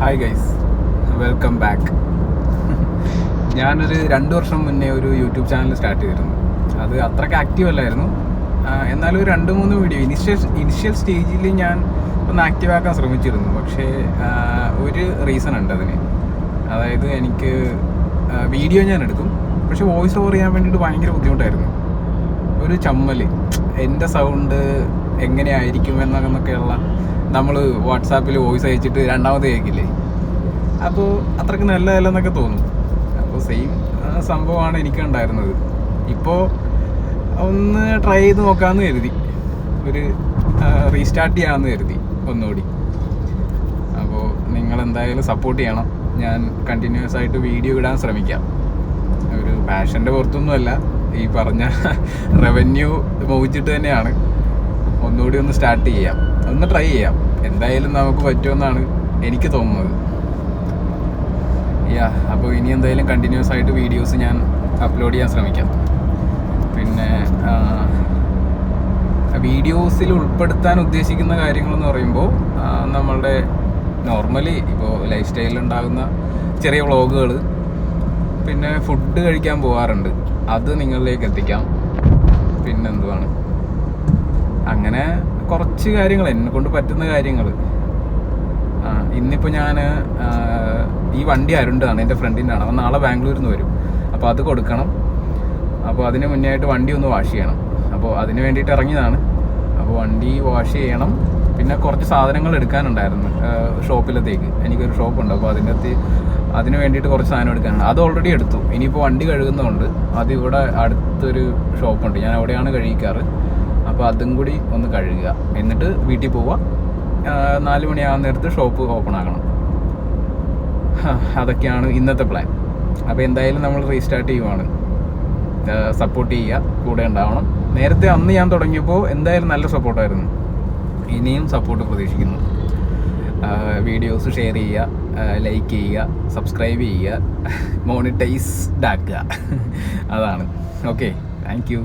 Hi guys welcome back ഞാനൊരു രണ്ട് വർഷം മുന്നേ ഒരു യൂട്യൂബ് ചാനൽ സ്റ്റാർട്ട് ചെയ്തിരുന്നു. അത് അത്രയ്ക്ക് ആക്റ്റീവ് അല്ലായിരുന്നു. എന്നാലും ഒരു രണ്ട് മൂന്ന് വീഡിയോ ഇനിഷ്യൽ ഇനിഷ്യൽ സ്റ്റേജിൽ ഞാൻ ഒന്ന് ആക്റ്റീവാക്കാൻ ശ്രമിച്ചിരുന്നു. പക്ഷേ ഒരു റീസൺ ഉണ്ട് അതിന്. അതായത് എനിക്ക് വീഡിയോ ഞാൻ എടുക്കും പക്ഷേ വോയിസ് ഓവർ ചെയ്യാൻ വേണ്ടിയിട്ട് ഭയങ്കര ബുദ്ധിമുട്ടായിരുന്നു. ഒരു ചമ്മൽ എന്റെ സൗണ്ട് എങ്ങനെയായിരിക്കും എന്നൊക്കെയുള്ള നമ്മൾ വാട്സാപ്പിൽ വോയിസ് അയച്ചിട്ട് രണ്ടാമത് കേൾക്കില്ലേ അപ്പോൾ അത്രയ്ക്ക് നല്ലതല്ലെന്നൊക്കെ തോന്നും. അപ്പോൾ സെയിം സംഭവമാണ് എനിക്ക് ഉണ്ടായിരുന്നത് ഇപ്പോൾ ഒന്ന് ട്രൈ ചെയ്ത് നോക്കാമെന്ന് കരുതി. ഒരു റീസ്റ്റാർട്ട് ചെയ്യാമെന്ന് കരുതി ഒന്നുകൂടി. അപ്പോൾ നിങ്ങൾ എന്തായാലും സപ്പോർട്ട് ചെയ്യണം. ഞാൻ കണ്ടിന്യൂസ് ആയിട്ട് വീഡിയോ ഇടാൻ ശ്രമിക്കാം. ഒരു പാഷന്റെ പുറത്തൊന്നുമല്ല. ഈ പറഞ്ഞ റവന്യൂ മോഹിച്ചിട്ട് തന്നെയാണ്. ഒന്നുകൂടി ഒന്ന് സ്റ്റാർട്ട് ചെയ്യാം. ഒന്ന് ട്രൈ ചെയ്യാം. എന്തായാലും നമുക്ക് പറ്റുമെന്നാണ് എനിക്ക് തോന്നുന്നത്. യാ അപ്പോൾ ഇനി എന്തായാലും കണ്ടിന്യൂസ് ആയിട്ട് വീഡിയോസ് ഞാൻ അപ്ലോഡ് ചെയ്യാൻ ശ്രമിക്കാം. പിന്നെ വീഡിയോസിൽ ഉൾപ്പെടുത്താൻ ഉദ്ദേശിക്കുന്ന കാര്യങ്ങളെന്ന് പറയുമ്പോൾ നമ്മളുടെ നോർമലി ഇപ്പോൾ ലൈഫ് സ്റ്റൈലിൽ ഉണ്ടാകുന്ന ചെറിയ വ്ളോഗുകൾ പിന്നെ ഫുഡ് കഴിക്കാൻ പോകാറുണ്ട് അത് നിങ്ങളിലേക്ക് എത്തിക്കാം. കുറച്ച് കാര്യങ്ങൾ എന്നെ കൊണ്ട് പറ്റുന്ന കാര്യങ്ങൾ ഇന്നിപ്പോൾ ഞാൻ ഈ വണ്ടി അരുണ്ടാണ് എന്റെ ഫ്രണ്ടിന്റെ ആണ്. അവൻ നാളെ ബാംഗ്ലൂരിൽ നിന്ന് വരും. അപ്പോൾ അത് കൊടുക്കണം. അപ്പോൾ അതിന് മുന്നേ ആയിട്ട് വണ്ടി ഒന്ന് വാഷ് ചെയ്യണം. അപ്പോൾ അതിന് വേണ്ടിയിട്ട് ഇറങ്ങിയതാണ്. അപ്പോൾ വണ്ടി വാഷ് ചെയ്യണം. പിന്നെ കുറച്ച് സാധനങ്ങൾ എടുക്കാനുണ്ടായിരുന്നു ഷോപ്പിലത്തേക്ക്. എനിക്കൊരു ഷോപ്പുണ്ട് അപ്പോൾ അതിന്റെ അകത്ത് അതിന് വേണ്ടിയിട്ട് കുറച്ച് സാധനം എടുക്കാനുണ്ട്. അത് ഓൾറെഡി എടുത്തു. ഇനിയിപ്പോൾ വണ്ടി കഴുകുന്നതുകൊണ്ട് അത് ഇവിടെ അടുത്തൊരു ഷോപ്പുണ്ട്. ഞാൻ അവിടെയാണ് കഴുകിക്കാറ് അപ്പോൾ അതും കൂടി ഒന്ന് കഴുകുക. എന്നിട്ട് വീട്ടിൽ പോവുക. നാല് മണിയാകുന്ന നേരത്ത് ഷോപ്പ് ഓപ്പൺ ആക്കണം. അതൊക്കെയാണ് ഇന്നത്തെ പ്ലാൻ അപ്പോൾ എന്തായാലും നമ്മൾ റീസ്റ്റാർട്ട് ചെയ്യുവാണ്. സപ്പോർട്ട് ചെയ്യുക. കൂടെ ഉണ്ടാവണം. നേരത്തെ അന്ന് ഞാൻ തുടങ്ങിയപ്പോൾ എന്തായാലും നല്ല സപ്പോർട്ടായിരുന്നു ഇനിയും സപ്പോർട്ട് പ്രതീക്ഷിക്കുന്നു. വീഡിയോസ് ഷെയർ ചെയ്യുക. ലൈക്ക് ചെയ്യുക. സബ്സ്ക്രൈബ് ചെയ്യുക. മോണിറ്റൈസ്ഡ് ആക്കുക അതാണ്. Okay thank you